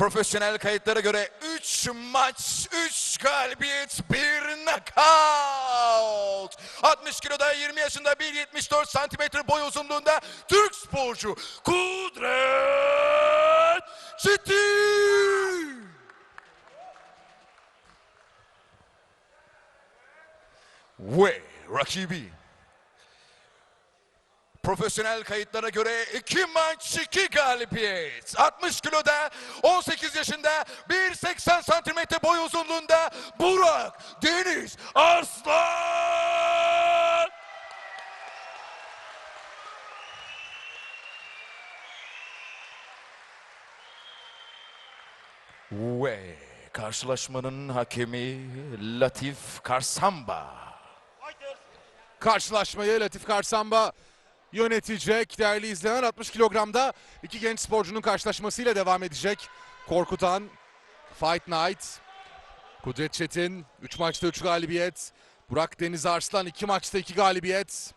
Profesyonel kayıtlara göre 3 maç, 3 galibiyet, 1 knockout. 60 kiloda 20 yaşında 1.74 santimetre boy uzunluğunda Türk sporcu Kudret Çetin. Ve rakibi Profesyonel kayıtlara göre 2 maç 2 galibiyet. 60 kiloda 18 yaşında 1.80 santimetre boy uzunluğunda Burak Deniz Arslan. Ve karşılaşmanın hakemi Latif Karsamba. Karşılaşmayı Latif Karsamba yönetecek. Değerli izleyen 60 kilogramda iki genç sporcunun karşılaşmasıyla devam edecek. Korkutan, Fight Night, Kudret Çetin 3 maçta 3 galibiyet. Burak Deniz Arslan 2 maçta 2 galibiyet.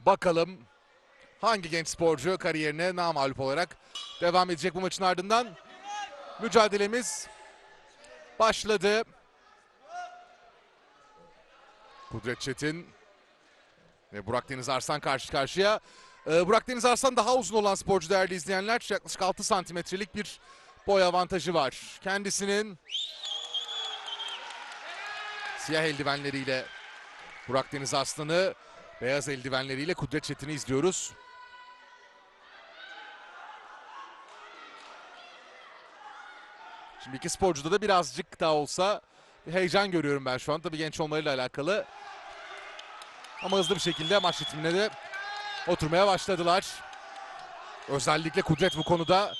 Bakalım hangi genç sporcu kariyerine namalup olarak devam edecek bu maçın ardından. Mücadelemiz başladı. Kudret Çetin ve Burak Deniz Arslan karşı karşıya. Ee, Burak Deniz Arslan daha uzun olan sporcu değerli izleyenler. Yaklaşık 6 santimetrelik bir boy avantajı var. Kendisinin siyah eldivenleriyle Burak Deniz Arslan'ı beyaz eldivenleriyle Kudret Çetin'i izliyoruz. Şimdi iki sporcuda da birazcık daha olsa bir heyecan görüyorum ben şu an. Tabii genç olmalarıyla alakalı. Ama hızlı bir şekilde maç ritmine de oturmaya başladılar. Özellikle Kudret bu konuda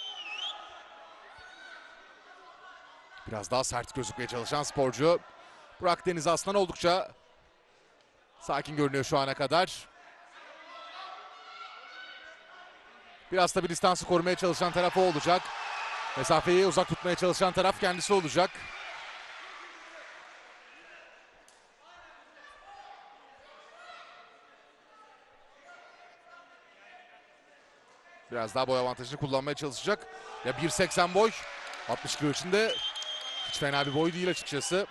biraz daha sert gözükmeye çalışan sporcu. Burak Deniz Aslan oldukça sakin görünüyor şu ana kadar. Biraz tabi distansı korumaya çalışan tarafı olacak. Mesafeyi uzak tutmaya çalışan taraf kendisi olacak. Biraz daha boy avantajını kullanmaya çalışacak. Ya 1.80 boy. 60 kilo içinde hiç fena bir boy değil açıkçası.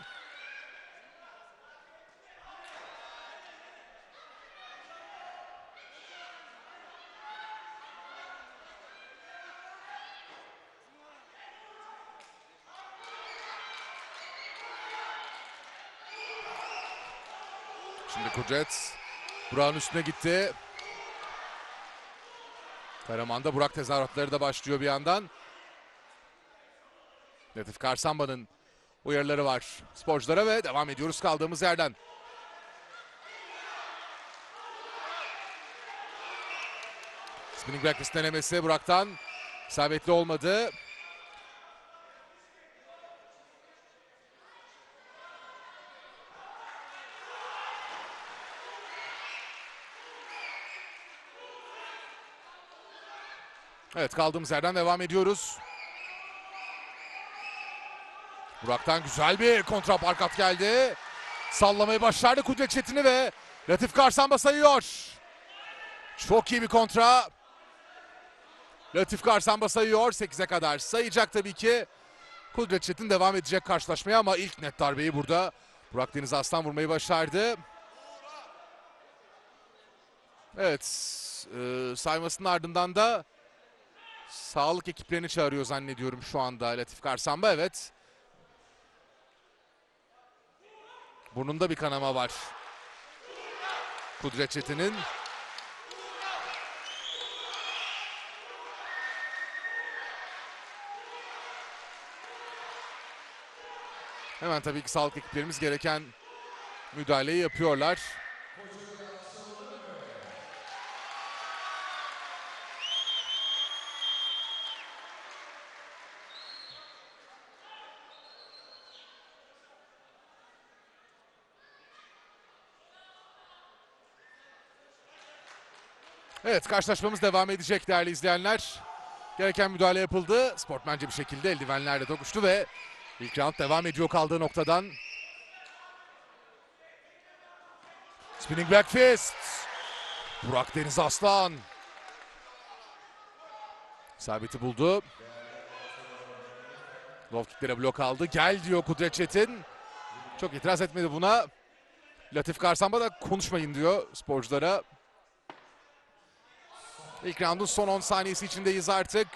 Şimdi Kudret Burak'ın üstüne gitti. Karaman'da Burak tezahüratları da başlıyor bir yandan. Latif Karsamba'nın uyarıları var sporculara ve devam ediyoruz kaldığımız yerden. Spinning wrist denemesi Burak'tan isabetli olmadı. Evet kaldığımız yerden devam ediyoruz. Burak'tan güzel bir kontra parkat geldi. Sallamayı başardı Kudret Çetin'i ve Latif Karsamba sayıyor. Çok iyi bir kontra. Latif Karsamba sayıyor 8'e kadar. Sayacak tabii ki. Kudret Çetin devam edecek karşılaşmaya ama ilk net darbeyi burada Burak Deniz Aslan vurmayı başardı. Evet e, saymasının ardından da Sağlık ekiplerini çağırıyor zannediyorum şu anda Latif Karsamba evet. Burnunda bir kanama var. Kudret Çetin'in. Hemen tabii ki sağlık ekiplerimiz gereken müdahaleyi yapıyorlar. Evet karşılaşmamız devam edecek değerli izleyenler. Gereken müdahale yapıldı. Sportmence bir şekilde eldivenlerle dokuştu ve ilk round devam ediyor kaldığı noktadan. Spinning back fist. Burak Deniz Aslan. İsabeti buldu. Low kicklere blok aldı. Gel diyor Kudret Çetin. Çok itiraz etmedi buna. Latif Karsamba da konuşmayın diyor sporculara. İlk roundun son 10 saniyesi içindeyiz artık.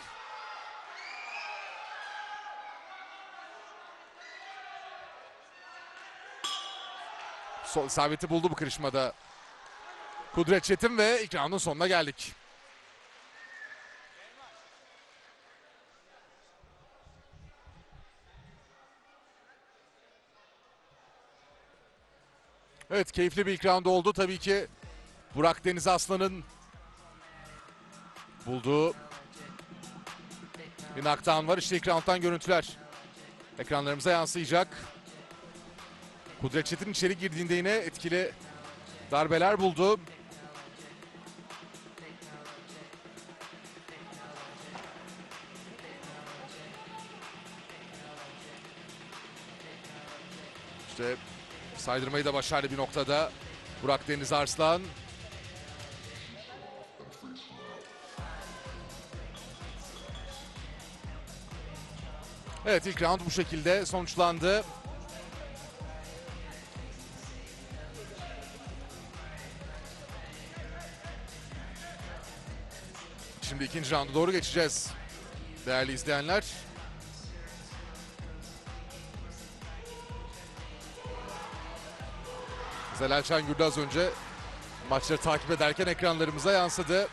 Sol isabeti buldu bu kırışmada. Kudret Çetin ve ilk roundun sonuna geldik. Evet keyifli bir ilk round oldu. Tabii ki Burak Deniz Aslan'ın bulduğu bir knockdown var. İşte ilk görüntüler ekranlarımıza yansıyacak. Kudret Çetin içeri girdiğinde yine etkili darbeler buldu. İşte saydırmayı da başardı bir noktada. Burak Deniz Arslan. Evet ilk round bu şekilde sonuçlandı. Şimdi ikinci rounda doğru geçeceğiz. Değerli izleyenler. Zelal Çangür'de az önce maçları takip ederken ekranlarımıza yansıdı.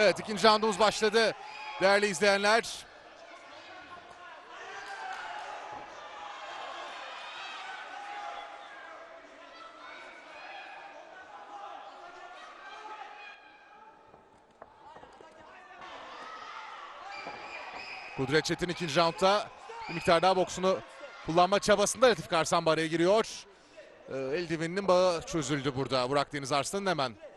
Evet ikinci roundumuz başladı. Değerli izleyenler. Kudret Çetin ikinci roundda bir miktar daha boksunu kullanma çabasında Latif Karsan araya giriyor. Ee, eldiveninin bağı çözüldü burada Burak Deniz Arslan'ın hemen.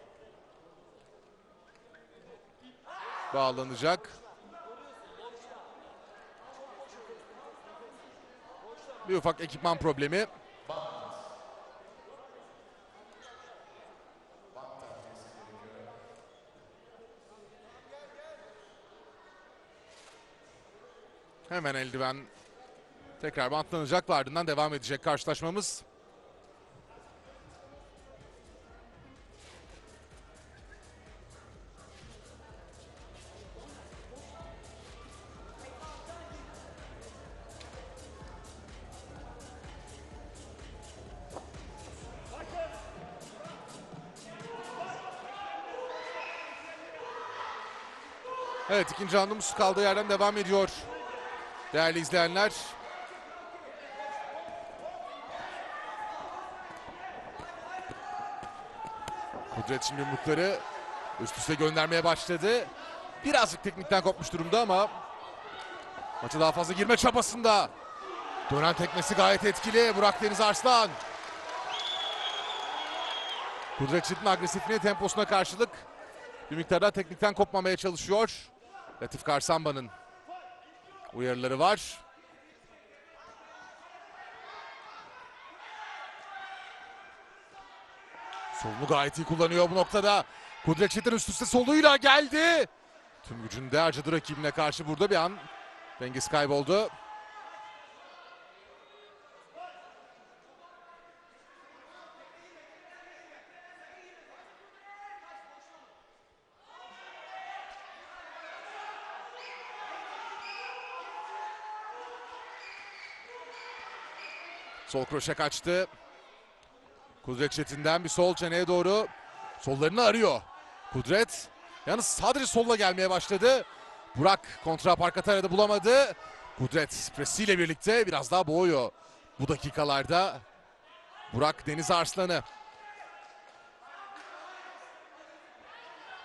Bağlanacak. Bir ufak ekipman problemi. Hemen eldiven tekrar bantlanacak ve ardından devam edecek karşılaşmamız. Evet ikinci roundumuz kaldığı yerden devam ediyor. Değerli izleyenler. Kudret şimdi yumrukları üst üste göndermeye başladı. Birazcık teknikten kopmuş durumda ama maça daha fazla girme çabasında. Dönen tekmesi gayet etkili. Burak Deniz Arslan. Kudret Çetin agresifliği temposuna karşılık bir miktar daha teknikten kopmamaya çalışıyor. Latif Karsamba'nın uyarıları var. Solunu gayet iyi kullanıyor bu noktada. Kudret Çetin üst üste soluyla geldi. Tüm gücünü de harcadı rakibine karşı burada bir an dengesi kayboldu. Sol kroşe kaçtı. Kudret Çetin'den bir sol çeneye doğru sollarını arıyor. Kudret yalnız sadece solla gelmeye başladı. Burak kontra parkat aradı bulamadı. Kudret presiyle birlikte biraz daha boğuyor bu dakikalarda. Burak Deniz Arslan'ı.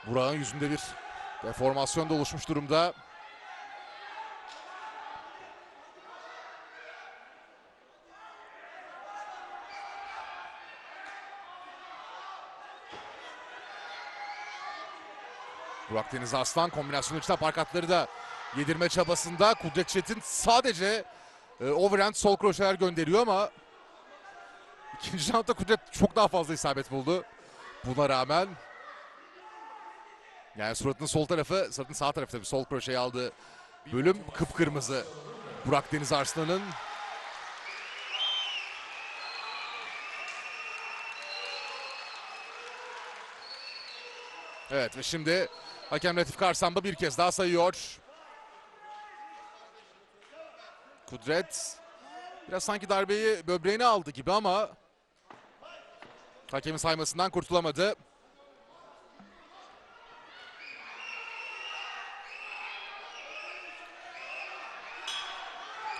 Burak'ın yüzünde bir deformasyon da oluşmuş durumda. Burak Deniz Arslan kombinasyonu içten parkatları da yedirme çabasında. Kudret Çetin sadece e, overhand sol kroşeler gönderiyor ama ikinci roundda Kudret çok daha fazla isabet buldu. Buna rağmen Yani suratının sol tarafı, suratının sağ tarafı tabii sol kroşeyi aldığı bölüm kıpkırmızı. Burak Deniz Arslan'ın Evet ve şimdi hakem Latif Karsamba bir kez daha sayıyor. Kudret biraz sanki darbeyi böbreğine aldı gibi ama hakemin saymasından kurtulamadı.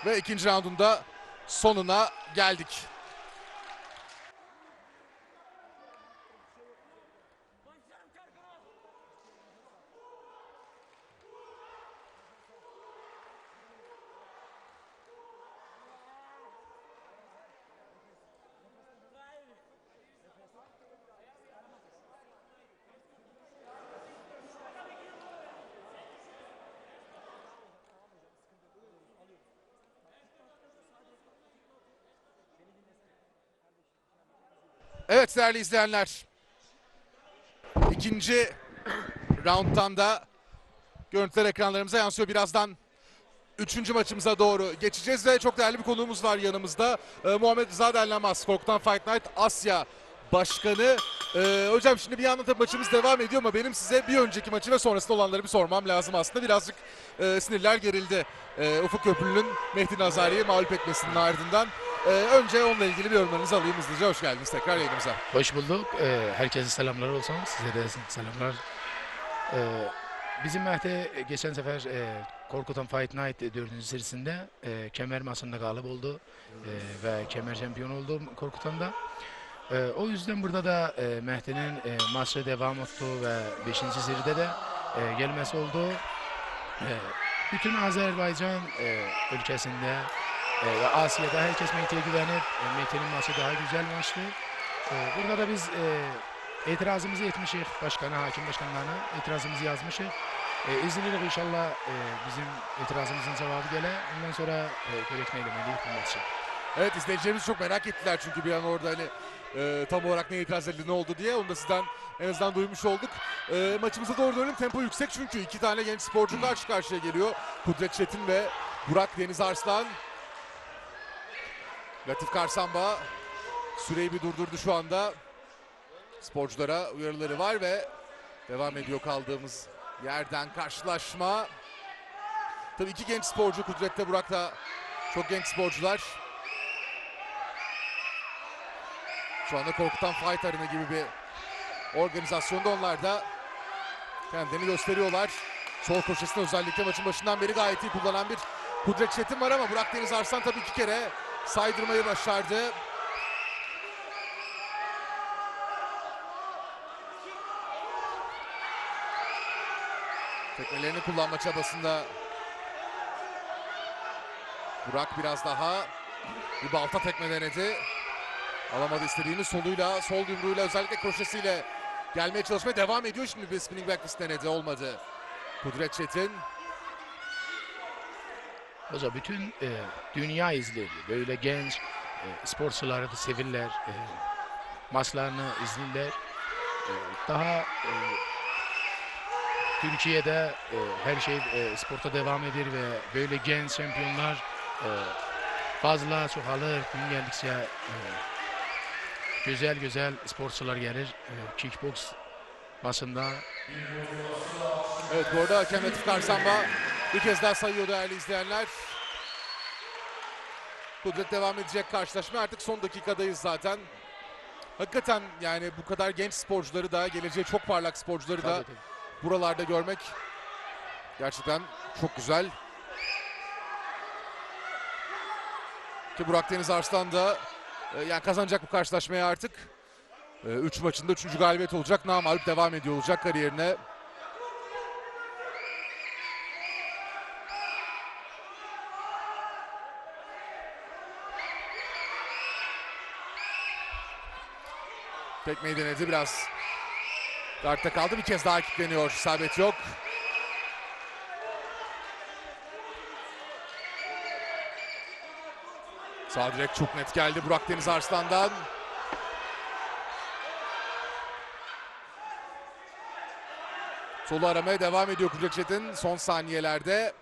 Ve ikinci raundunda sonuna geldik. Evet değerli izleyenler. İkinci rounddan da görüntüler ekranlarımıza yansıyor. Birazdan üçüncü maçımıza doğru geçeceğiz ve çok değerli bir konuğumuz var yanımızda. Ee, Muhammed Rıza Dellemaz, Korkutan Fight Night Asya Başkanı. Ee, hocam şimdi bir yandan tabii maçımız devam ediyor ama benim size bir önceki maçı ve sonrasında olanları bir sormam lazım aslında. Birazcık e, sinirler gerildi. E, Ufuk Köprülü'nün Mehdi Nazari'yi mağlup etmesinin ardından. E, önce onunla ilgili bir yorumlarınızı alayım hızlıca. Hoş geldiniz tekrar yayınımıza. Hoş bulduk. Ee, herkese selamlar olsun. Size de selamlar. Ee, bizim Mehdi geçen sefer e, Korkutan Fight Night e, dördüncü serisinde e, kemer masında galip oldu E, ve kemer şampiyon oldu Korkutan'da. E, o yüzden burada da e, Mehdi'nin e, maçı devam etti ve 5. seride de e, gelmesi oldu. E, bütün Azerbaycan e, ülkesinde e, ve Asya'da herkes Mehdi'ye güvenip e, Mehdi'nin maçı daha güzel maçtı. Ee, Burada da biz e, itirazımızı etmişik başkana, hakim başkanlarına itirazımızı yazmışık. E, izniyle inşallah e, bizim itirazımızın cevabı gele. Ondan sonra e, gerekmeyle milli hüküm maçı. Evet izleyicilerimiz çok merak ettiler çünkü bir an orada hani e, tam olarak ne itiraz edildi ne oldu diye onu da sizden en azından duymuş olduk. E, maçımıza doğru dönelim tempo yüksek çünkü iki tane genç sporcu karşı karşıya geliyor. Kudret Çetin ve Burak Deniz Arslan. Latif Karsamba süreyi bir durdurdu şu anda. Sporculara uyarıları var ve devam ediyor kaldığımız yerden karşılaşma. Tabii iki genç sporcu Kudret'te Burak da çok genç sporcular. Şu anda Korkutan Fight Arena gibi bir organizasyonda onlar da kendilerini gösteriyorlar. Sol koşusunu özellikle maçın başından beri gayet iyi kullanan bir Kudret Çetin var ama Burak Deniz Arslan tabii iki kere saydırmayı başardı. Tekmelerini kullanma çabasında Burak biraz daha bir balta tekme denedi. Alamadı istediğini soluyla, sol yumruğuyla özellikle kroşesiyle gelmeye çalışmaya devam ediyor. Şimdi bir spinning back fist denedi olmadı. Kudret Çetin. Hoca bütün e, dünya izledi. Böyle genç e, sporcuları da sevirler. E, maçlarını izlerler. E, daha e, Türkiye'de e, her şey e, sporta devam eder ve böyle genç şampiyonlar e, fazla çoğalır. Gün geldikçe e, güzel güzel sporcular gelir. E, kickbox basında Evet bu arada hakem Latif Karsamba bir kez daha sayıyor değerli izleyenler. Kudret devam edecek karşılaşma. Artık son dakikadayız zaten. Hakikaten yani bu kadar genç sporcuları da geleceği çok parlak sporcuları da buralarda görmek gerçekten çok güzel. Ki Burak Deniz Arslan da e, yani kazanacak bu karşılaşmaya artık. 3 maçında 3. galibiyet olacak. Namalup devam ediyor olacak kariyerine. Tekmeyi denedi biraz. Dartta kaldı bir kez daha kilitleniyor. İsabet yok. Sağ direkt çok net geldi Burak Deniz Arslan'dan. Solu aramaya devam ediyor Kudret Çetin son saniyelerde.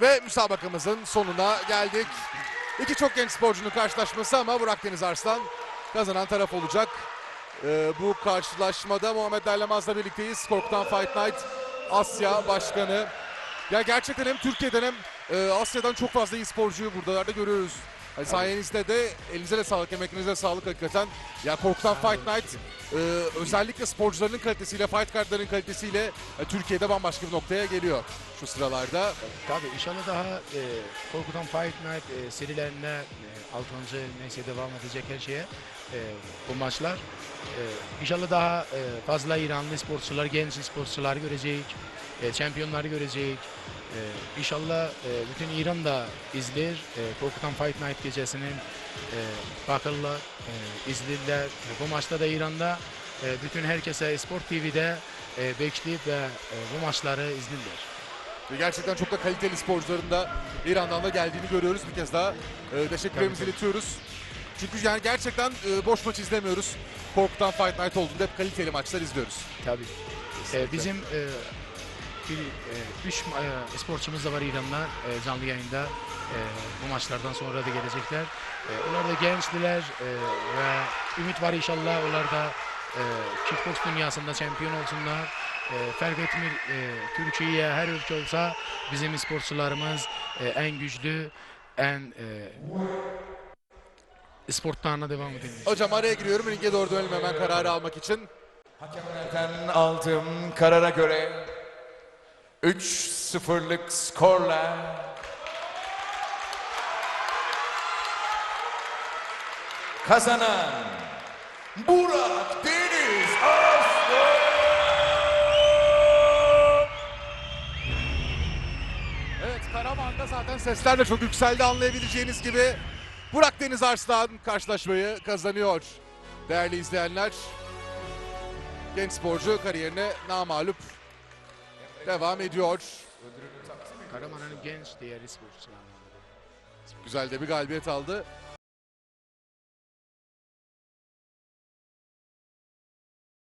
Ve müsabakamızın sonuna geldik. İki çok genç sporcunun karşılaşması ama Burak Deniz Arslan kazanan taraf olacak. Ee, bu karşılaşmada Muhammed Derlemaz'la birlikteyiz. Korkutan Fight Night Asya Başkanı. Ya gerçekten hem Türkiye'den hem e, Asya'dan çok fazla iyi sporcuyu buralarda görüyoruz. Hani sayenizde de elinize de sağlık, emeklerinize de sağlık hakikaten. Ya Korkutan Fight Night e, özellikle sporcuların kalitesiyle, fight cardların kalitesiyle e, Türkiye'de bambaşka bir noktaya geliyor şu sıralarda. Tabii inşallah daha e, Korkutan Fight Night e, serilerinde e, 6. neyse devam edecek her şeye e, bu maçlar. E, inşallah daha e, fazla İranlı sporcular, genç sporcular görecek, e, görecek. E, inşallah e, bütün İran da izler. E, Korkutan Fight Night gecesinin e, bakırlar, e, izlerler. E, bu maçta da İran'da e, bütün herkese Sport TV'de e, bekleyip ve e, bu maçları izlerler. Ve gerçekten çok da kaliteli sporcuların da İran'dan da geldiğini görüyoruz. Bir kez daha e, teşekkürlerimizi iletiyoruz. Çünkü yani gerçekten e, boş maç izlemiyoruz. Korkutan Fight Night olduğunda hep kaliteli maçlar izliyoruz. Tabii. Ee, bizim e, bir, e, üç e, sporçumuz da var İran'da e, canlı yayında. E, bu maçlardan sonra da gelecekler. E, onlar da gençtiler e, ve ümit var inşallah onlar da e, kickbox dünyasında şampiyon olsunlar. E, fark etmiyor e, Türkiye her ülke olsa bizim sporcularımız e, en güçlü, en e, sportlarına devam edelim. Hocam araya giriyorum. Ringe doğru dönelim hemen kararı almak için. Hakemlerden aldığım karara göre 3-0'lık skorla kazanan Burak Deniz Arslan. Evet Karaman'da zaten sesler de çok yükseldi anlayabileceğiniz gibi. Burak Deniz Arslan karşılaşmayı kazanıyor. Değerli izleyenler. Genç sporcu kariyerine namalup devam ediyor. Karaman'ın genç diğer sporcularından. Güzel de bir galibiyet aldı.